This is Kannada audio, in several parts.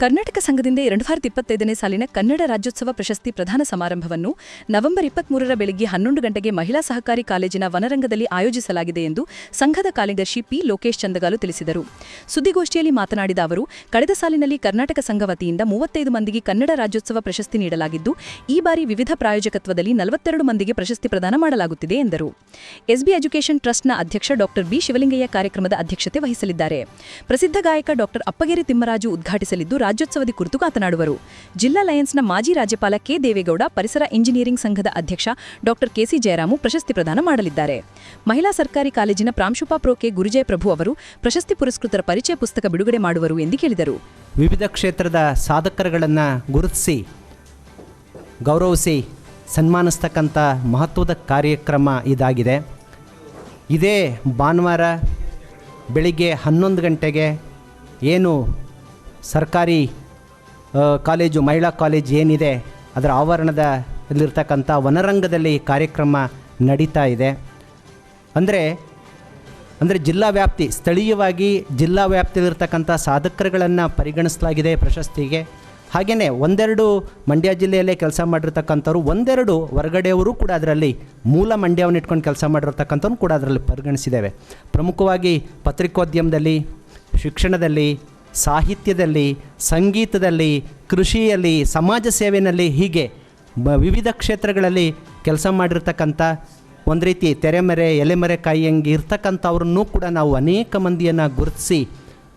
ಕರ್ನಾಟಕ ಸಂಘದಿಂದ ಎರಡು ಸಾವಿರದ ಇಪ್ಪತ್ತೈದನೇ ಸಾಲಿನ ಕನ್ನಡ ರಾಜ್ಯೋತ್ಸವ ಪ್ರಶಸ್ತಿ ಪ್ರಧಾನ ಸಮಾರಂಭವನ್ನು ನವೆಂಬರ್ ಇಪ್ಪತ್ಮೂರರ ಬೆಳಗ್ಗೆ ಹನ್ನೊಂದು ಗಂಟೆಗೆ ಮಹಿಳಾ ಸಹಕಾರಿ ಕಾಲೇಜಿನ ವನರಂಗದಲ್ಲಿ ಆಯೋಜಿಸಲಾಗಿದೆ ಎಂದು ಸಂಘದ ಕಾರ್ಯದರ್ಶಿ ಪಿ ಲೋಕೇಶ್ ಚಂದಗಾಲು ತಿಳಿಸಿದರು. ಸುದ್ದಿಗೋಷ್ಠಿಯಲ್ಲಿ ಮಾತನಾಡಿದ ಅವರು, ಕಳೆದ ಸಾಲಿನಲ್ಲಿ ಕರ್ನಾಟಕ ಸಂಘ ವತಿಯಿಂದ ಮೂವತ್ತೈದು ಮಂದಿಗೆ ಕನ್ನಡ ರಾಜ್ಯೋತ್ಸವ ಪ್ರಶಸ್ತಿ ನೀಡಲಾಗಿದ್ದು, ಈ ಬಾರಿ ವಿವಿಧ ಪ್ರಾಯೋಜಕತ್ವದಲ್ಲಿ ನಲವತ್ತೆರಡು ಮಂದಿಗೆ ಪ್ರಶಸ್ತಿ ಪ್ರದಾನ ಮಾಡಲಾಗುತ್ತಿದೆ ಎಂದರು. ಎಸ್ಬಿ ಎಜುಕೇಷನ್ ಟ್ರಸ್ಟ್ನ ಅಧ್ಯಕ್ಷ ಡಾಕ್ಟರ್ ಬಿ. ಶಿವಲಿಂಗಯ್ಯ ಕಾರ್ಯಕ್ರಮದ ಅಧ್ಯಕ್ಷತೆ ವಹಿಸಲಿದ್ದಾರೆ. ಪ್ರಸಿದ್ಧ ಗಾಯಕ ಡಾಕ್ಟರ್ ಅಪ್ಪಗೇರಿ ತಿಮ್ಮರಾಜು ಉದ್ಘಾಟಿಸಲಿದ್ದು ರಾಜ್ಯೋತ್ಸವದ ಕುರಿತು ಮಾತನಾಡುವರು. ಜಿಲ್ಲಾ ಲಯನ್ಸ್ನ ಮಾಜಿ ರಾಜ್ಯಪಾಲ ಕೆ. ದೇವೇಗೌಡ, ಪರಿಸರ ಇಂಜಿನಿಯರಿಂಗ್ ಸಂಘದ ಅಧ್ಯಕ್ಷ ಡಾಕ್ಟರ್ ಕೆಸಿ ಜಯರಾಮು ಪ್ರಶಸ್ತಿ ಪ್ರದಾನ ಮಾಡಲಿದ್ದಾರೆ. ಮಹಿಳಾ ಸರ್ಕಾರಿ ಕಾಲೇಜಿನ ಪ್ರಾಂಶುಪಾ ಪ್ರೊ ಕೆ. ಗುರುಜಯ ಪ್ರಭು ಅವರು ಪ್ರಶಸ್ತಿ ಪುರಸ್ಕೃತರ ಪರಿಚಯ ಪುಸ್ತಕ ಬಿಡುಗಡೆ ಮಾಡುವರು ಎಂದು ಕೇಳಿದರು. ವಿವಿಧ ಕ್ಷೇತ್ರದ ಸಾಧಕರುಗಳನ್ನು ಗುರುತಿಸಿ, ಗೌರವಿಸಿ ಸನ್ಮಾನಿಸ್ತಕ್ಕಂಥ ಮಹತ್ವದ ಕಾರ್ಯಕ್ರಮ ಇದಾಗಿದೆ. ಇದೇ ಭಾನುವಾರ ಬೆಳಿಗ್ಗೆ ಹನ್ನೊಂದು ಗಂಟೆಗೆ ಏನು ಸರ್ಕಾರಿ ಕಾಲೇಜು, ಮಹಿಳಾ ಕಾಲೇಜ್ ಏನಿದೆ, ಅದರ ಆವರಣದಲ್ಲಿರ್ತಕ್ಕಂಥ ವನರಂಗದಲ್ಲಿ ಕಾರ್ಯಕ್ರಮ ನಡೀತಾ ಇದೆ. ಅಂದರೆ ಅಂದರೆ ಜಿಲ್ಲಾ ವ್ಯಾಪ್ತಿ, ಸ್ಥಳೀಯವಾಗಿ ಜಿಲ್ಲಾ ವ್ಯಾಪ್ತಿಯಲ್ಲಿರ್ತಕ್ಕಂಥ ಸಾಧಕರುಗಳನ್ನು ಪರಿಗಣಿಸಲಾಗಿದೆ ಪ್ರಶಸ್ತಿಗೆ. ಹಾಗೆಯೇ ಒಂದೆರಡು ಮಂಡ್ಯ ಜಿಲ್ಲೆಯಲ್ಲೇ ಕೆಲಸ ಮಾಡಿರ್ತಕ್ಕಂಥವ್ರು, ಒಂದೆರಡು ಹೊರಗಡೆಯವರು ಕೂಡ ಅದರಲ್ಲಿ ಮೂಲ ಮಂಡ್ಯವನ್ನು ಇಟ್ಕೊಂಡು ಕೆಲಸ ಮಾಡಿರ್ತಕ್ಕಂಥವ್ರು ಕೂಡ ಅದರಲ್ಲಿ ಪರಿಗಣಿಸಿದ್ದೇವೆ. ಪ್ರಮುಖವಾಗಿ ಪತ್ರಿಕೋದ್ಯಮದಲ್ಲಿ, ಶಿಕ್ಷಣದಲ್ಲಿ ಸಾಹಿತ್ಯದಲ್ಲಿ, ಸಂಗೀತದಲ್ಲಿ, ಕೃಷಿಯಲ್ಲಿ, ಸಮಾಜ ಸೇವೆಯಲ್ಲಿ ಹೀಗೆ ಬ ವಿವಿಧ ಕ್ಷೇತ್ರಗಳಲ್ಲಿ ಕೆಲಸ ಮಾಡಿರ್ತಕ್ಕಂಥ ಒಂದು ರೀತಿ ತೆರೆಮರೆ, ಎಲೆಮರೆ ಕಾಯಿಯಂಗೆ ಇರ್ತಕ್ಕಂಥವ್ರನ್ನೂ ಕೂಡ ನಾವು ಅನೇಕ ಮಂದಿಯನ್ನು ಗುರುತಿಸಿ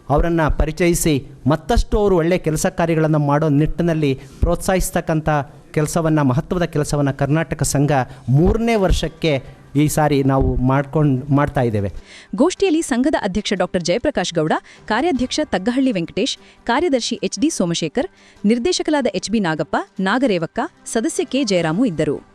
ಅವರನ್ನು ಪರಿಚಯಿಸಿ ಮತ್ತಷ್ಟು ಅವರು ಒಳ್ಳೆಯ ಕೆಲಸ ಕಾರ್ಯಗಳನ್ನು ಮಾಡೋ ನಿಟ್ಟಿನಲ್ಲಿ ಪ್ರೋತ್ಸಾಹಿಸ್ತಕ್ಕಂಥ ಕೆಲಸವನ್ನು, ಮಹತ್ವದ ಕೆಲಸವನ್ನು ಕರ್ನಾಟಕ ಸಂಘ ಮೂರನೇ ವರ್ಷಕ್ಕೆ ಈ ಸಾರಿ ನಾವು ಮಾಡ್ಕೊಂಡು, ಮಾಡ್ತಾ ಇದ್ದೇವೆ. ಗೋಷ್ಠಿಯಲ್ಲಿ ಸಂಘದ ಅಧ್ಯಕ್ಷ ಡಾಕ್ಟರ್ ಜಯಪ್ರಕಾಶ್ ಗೌಡ, ಕಾರ್ಯಾಧ್ಯಕ್ಷ ತಗ್ಗಹಳ್ಳಿ ವೆಂಕಟೇಶ್, ಕಾರ್ಯದರ್ಶಿ ಎಚ್ ಡಿ ಸೋಮಶೇಖರ್ ನಿರ್ದೇಶಕಲಾದ ಎಚ್ ಬಿ ನಾಗಪ್ಪ, ನಾಗರೇವಕ್ಕ, ಸದಸ್ಯ ಕೆ ಜಯರಾಮು ಇದ್ದರು.